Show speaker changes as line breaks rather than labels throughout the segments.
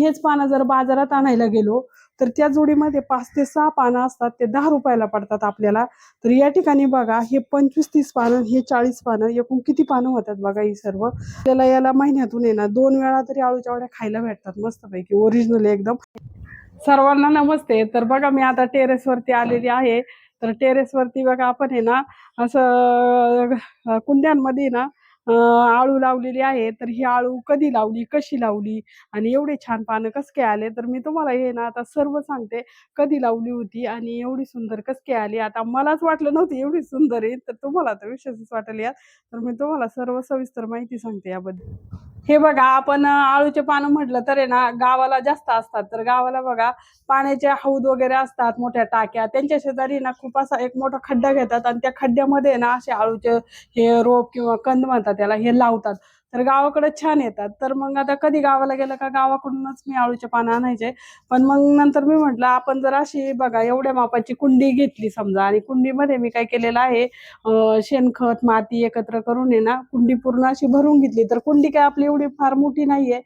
हेच पानं जर बाजारात आणायला गेलो तर त्या जोडीमध्ये पाच ते सहा पानं असतात ते दहा रुपयाला पडतात आपल्याला. तर या ठिकाणी बघा हे पंचवीस तीस पानं हे चाळीस पानं एकूण किती पानं होतात बघा ही सर्व. त्याला याला महिन्यातून येणार ना दोन वेळा तरी आळूच्या वड्या खायला भेटतात मस्तपैकी ओरिजिनल एकदम. सर्वांना नमस्ते. तर बघा मी आता टेरेसवरती आलेली आहे. तर टेरेसवरती बघा आपण आहे ना असं कुंड्यांमध्ये ना आळू लावलेली आहे तर ही आळू कधी लावली कशी लावली आणि एवढे छान पानं कस काय आले? तर मी तुम्हाला हे ना आता सर्व सांगते कधी लावली होती आणि एवढी सुंदर कस काय आली? आता मलाच वाटलं नव्हतं एवढी सुंदर आहे तर तुम्हाला तर विशेषच वाटेल यात तर मी तुम्हाला सर्व सविस्तर माहिती सांगते याबद्दल. हे बघा आपण आळूचे पानं म्हटलं तर आहे ना गावाला जास्त असतात. तर गावाला बघा पाण्याचे हौद वगैरे असतात मोठ्या टाक्या. त्यांच्या शेजारी ना खूप असा एक मोठा खड्डा घेतात आणि त्या खड्ड्यामध्ये ना असे आळूचे हे रोप किंवा कंद म्हणतात त्याला हे लावतात. तर गावाकडे छान येतात. तर मग आता कधी गावाला गेलं का गावाकडूनच मी आळूचे पानं आणायचे. पण मग नंतर मी म्हटलं आपण जर अशी बघा एवढ्या मापाची कुंडी घेतली समजा आणि कुंडीमध्ये मी काय केलेलं आहे शेणखत माती एकत्र करून आहे ना कुंडी पूर्ण अशी भरून घेतली. तर कुंडी काय आपली एवढी फार मोठी नाहीये.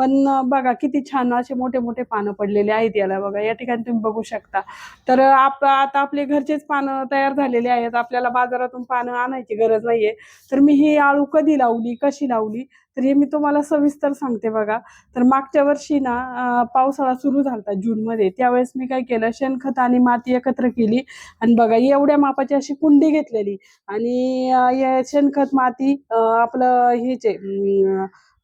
पण बघा किती छान असे मोठे मोठे पानं पडलेले आहेत याला बघा. या ठिकाणी तुम्ही बघू शकता. तर आप आता आपले घरचेच पानं तयार झालेले आहेत. आपल्याला बाजारातून पानं आणायची गरज नाहीये. तर मी ही आळू कधी लावली कशी लावली? तर हे मी तुम्हाला सविस्तर सांगते बघा. तर मागच्या वर्षी ना पावसाळा सुरू झाला जूनमध्ये. त्यावेळेस मी काय केलं शेणखत आणि माती एकत्र केली. आणि बघा एवढ्या मापाची अशी कुंडी घेतलेली. आणि शेणखत माती आपलं हेचे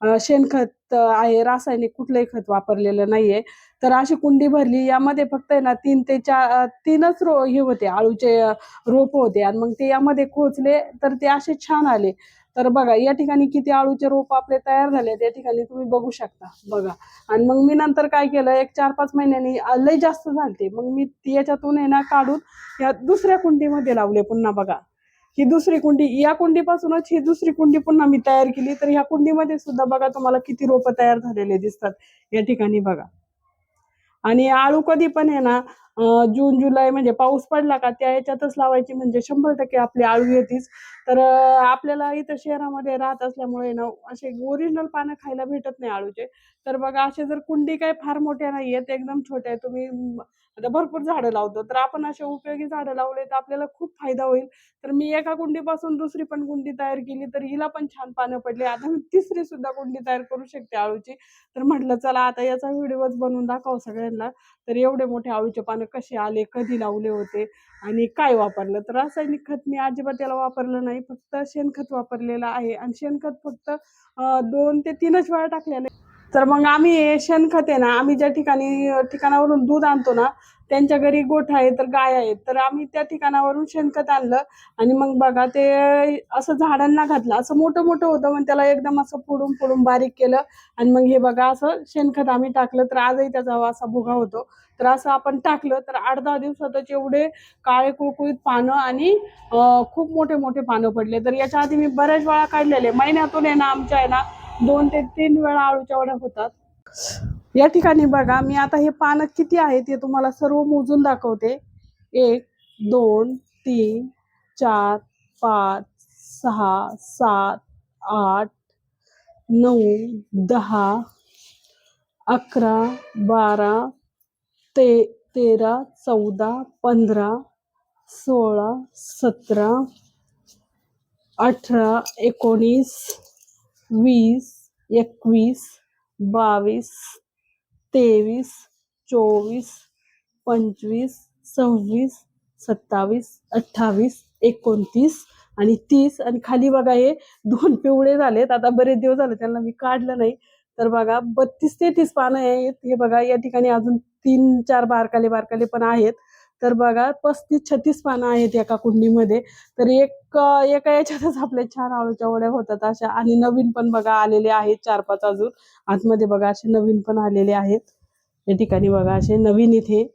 शेणखत आहे. रासायनिक कुठलंही खत वापरलेलं नाहीये. तर अशी कुंडी भरली यामध्ये फक्त आहे ना तीन ते चार तीनच रो हे होते आळूचे रोप होते. आणि मग ते यामध्ये खोचले तर ते असे छान आले. तर बघा या ठिकाणी किती आळूचे रोप आपले तयार झाले त्या ठिकाणी तुम्ही बघू शकता. बघा. आणि मग मी नंतर काय केलं एक चार पाच महिन्यांनी लय जास्त झालते. मग मी याच्यातून आहे ना काढून या दुसऱ्या कुंडीमध्ये लावले पुन्हा बघा. ही दुसरी कुंडी या कुंडीपासूनच ही दुसरी कुंडी पुन्हा मी तयार केली. तर ह्या कुंडीमध्ये सुद्धा बघा तुम्हाला किती रोपं तयार झालेले दिसतात. या ठिकाणी बघा. आणि आळू कधी पण आहे ना जून जुलै म्हणजे पाऊस पडला का त्या याच्यातच लावायची म्हणजे शंभर टक्के आपली आळू येतीच. तर आपल्याला इथं शहरामध्ये राहत असल्यामुळे ना असे ओरिजिनल पानं खायला भेटत नाही आळूचे. तर बघा असे जर कुंडी काही फार मोठ्या नाही आहेत एकदम छोट्या आहेत तुम्ही आता भरपूर झाडं लावतो तर आपण असे उपयोगी झाडं लावले तर आपल्याला खूप फायदा होईल. तर मी एका कुंडीपासून दुसरी पण कुंडी तयार केली तर हिला पण छान पानं पडली. आता मी तिसरी सुद्धा कुंडी तयार करू शकते आळूची. तर म्हटलं चला आता याचा व्हिडिओच बनवून दाखव सगळ्यांना. तर एवढे मोठे आळूचे पानं कसे आले कधी लावले होते आणि काय वापरलं तर रासायनिक खत मी अजिबात याला वापरलं नाही फक्त शेणखत वापरलेलं आहे आणि शेणखत फक्त दोन ते तीनच वेळा टाकलेलं आहे. तर मग आम्ही शेणखत आहे ना आम्ही ज्या ठिकाणी ठिकाणावरून दूध आणतो ना त्यांच्या घरी गोठा आहे तर गाय आहेत. तर आम्ही त्या ठिकाणावरून शेणखत आणलं आणि मग बघा ते असं झाडांना घातलं. असं मोठं मोठं होतं मग त्याला एकदम असं फोडून फोडून बारीक केलं आणि मग हे बघा असं शेणखत आम्ही टाकलं. तर आजही त्याचा असा भुगा होतो. तर असं आपण टाकलं तर आठ दहा दिवसातच एवढे काळे कुळकुळीत पानं आणि खूप मोठे मोठे पानं पडले. तर याच्या आधी मी बऱ्याच वेळा काढलेले. महिन्यातून आहे ना आमच्या आहे ना दोन ते तीन वेळा आळूच्या वड्या होतात. या ठिकाणी बघा मी आता हे पानं किती आहेत ते तुम्हाला सर्व मोजून दाखवते. एक दोन तीन चार पाच सहा सात आठ नऊ दहा अकरा बारा ते तेरा चौदा पंधरा सोळा सतरा अठरा एकोणीस वीस एकवीस बावीस तेवीस चोवीस पंचवीस सव्वीस सत्तावीस अठ्ठावीस एकोणतीस आणि तीस. आणि खाली बघा हे दोन पिवळे झालेत. आता बरेच दिवस झाले त्यांना मी काढलं नाही. तर बघा बत्तीस तेहतीस पानं आहेत. हे बघा या ठिकाणी अजून तीन चार बारकाले बारकाले पण आहेत. तर बघा पस्तीस छत्तीस पानं आहेत एका कुंडीमध्ये. तर एक एका याच्यातच आपल्या छान आळूच्या वड्या होतात अशा. आणि नवीन पण बघा आलेले आहेत चार पाच अजून. आतमध्ये बघा असे नवीन पण आलेले आहेत. या ठिकाणी बघा असे नवीन इथे.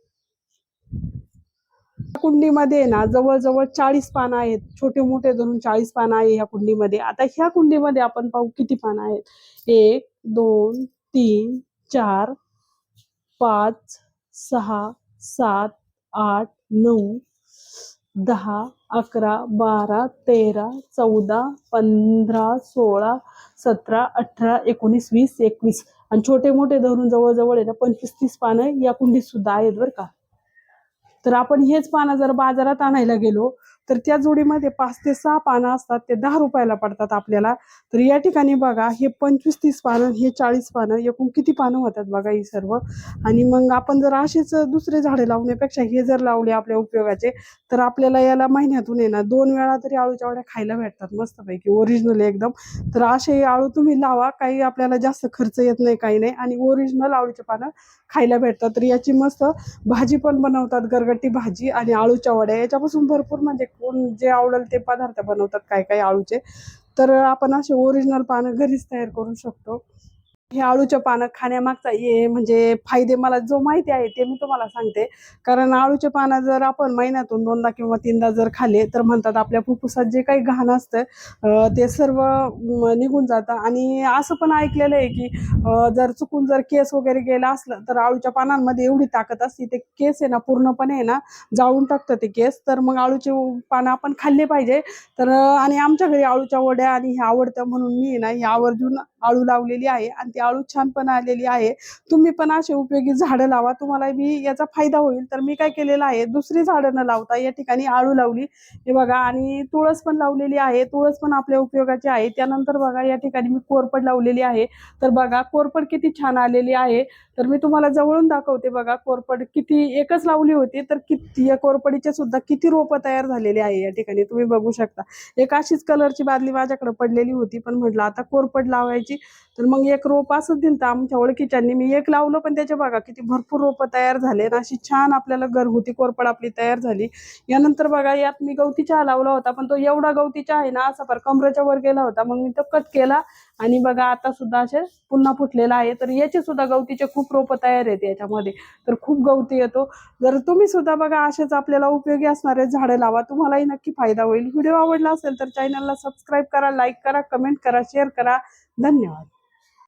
कुंडीमध्ये ना जवळजवळ चाळीस पानं आहेत. छोटे मोठे धरून चाळीस पानं आहे ह्या कुंडीमध्ये. आता ह्या कुंडीमध्ये आपण पाहू किती पानं आहेत. एक दोन तीन चार पाच सहा सात आठ नऊ दहा अकरा बारा तेरा चौदा पंधरा सोळा सतरा अठरा एकोणीस वीस एकवीस. आणि छोटे मोठे धरून जवळजवळ आहे ना पंचवीस तीस पानं या कुंडीत सुद्धा आहेत बरं का. तर आपण हेच पानं जर बाजारात आणायला गेलो तर त्या जोडीमध्ये पाच ते सहा पानं असतात ते दहा रुपयाला पडतात आपल्याला. तर या ठिकाणी बघा हे पंचवीस तीस पानं हे चाळीस पानं एकूण किती पानं होतात बघा ही सर्व? आणि मग आपण जर असेच दुसरे झाडे लावण्यापेक्षा हे जर लावले आपल्या उपयोगाचे तर आपल्याला याला महिन्यातून आहे ना दोन वेळा तरी आळूच्या वड्या खायला भेटतात मस्तपैकी ओरिजिनल एकदम. तर असे आळू तुम्ही लावा काही आपल्याला जास्त खर्च येत नाही काही नाही. आणि ओरिजिनल आळूचे पानं खायला भेटतात. तर याची मस्त भाजी पण बनवतात गरगट्टी भाजी आणि आळूच्या वड्या याच्यापासून भरपूर म्हणजे कोण जे आवडेल ते पदार्थ बनवतात काय काय आळूचे. तर आपण असे ओरिजिनल पानं घरीच तयार करू शकतो. हे आळूच्या पानं खाण्यामागचा ये म्हणजे फायदे मला जो माहिती आहे ते मी तुम्हाला सांगते. कारण आळूच्या पानं जर आपण महिन्यातून दोनदा किंवा तीनदा जर खाल्ले तर म्हणतात आपल्या फुफ्फुसात जे काही घाण असतं ते सर्व निघून जातं. आणि असं पण ऐकलेलं आहे की जर चुकून जर केस वगैरे गेला असलं तर आळूच्या पानांमध्ये एवढी ताकद असते ते केस आहे ना पूर्णपणे आहे ना जाळून टाकतं ते केस. तर मग आळूचे पानं आपण खाल्ले पाहिजे. तर आणि आमच्या घरी आळूच्या वड्या आणि हे आवडतं म्हणून मी ना ही आवर्जून आळू लावलेली आहे. आणि ती आळू छान पण आलेली आहे. तुम्ही पण असे उपयोगी झाडं लावा. तुम्हाला मी याचा फायदा होईल. तर मी काय केलेलं आहे दुसरी झाडं न लावता या ठिकाणी आळू लावली. हे बघा आणि तुळस पण लावलेली आहे. तुळस पण आपल्या उपयोगाची आहे. त्यानंतर बघा या ठिकाणी मी कोरपड लावलेली आहे. तर बघा कोरपड किती छान आलेली आहे. तर मी तुम्हाला जवळून दाखवते बघा कोरपड किती एकच लावली होती तर किती या कोरपडीचे सुद्धा किती रोपं तयार झालेली आहे या ठिकाणी. तुम्ही बघू शकता. एक अशीच कलरची बादली माझ्याकडे पडलेली होती. पण म्हटलं आता कोरपड लावायची. तर मग एक रोप असंच दिलं तर आमच्या ओळखीच्यांनी. मी एक लावलं पण त्याच्या बघा किती भरपूर रोपं तयार झाले आणि अशी छान आपल्याला घरगुती कोरपड आपली तयार झाली. यानंतर बघा यात मी गवती चहा लावला होता पण तो एवढा गवती चहा आहे ना असा फार कमरेच्या वर गेला होता. मग मी तो कट केला आणि बघा आता सुद्धा असे पुन्हा फुटलेला आहे. तर याचे सुद्धा गवतीचे खूप रोपं तयार आहेत याच्यामध्ये. तर खूप गवती येतो. जर तुम्ही सुद्धा बघा असेच आपल्याला उपयोगी असणारे झाडं लावा तुम्हालाही नक्की फायदा होईल. व्हिडिओ आवडला असेल तर चॅनलला सबस्क्राईब करा लाईक करा कमेंट करा शेअर करा. धन्यवाद.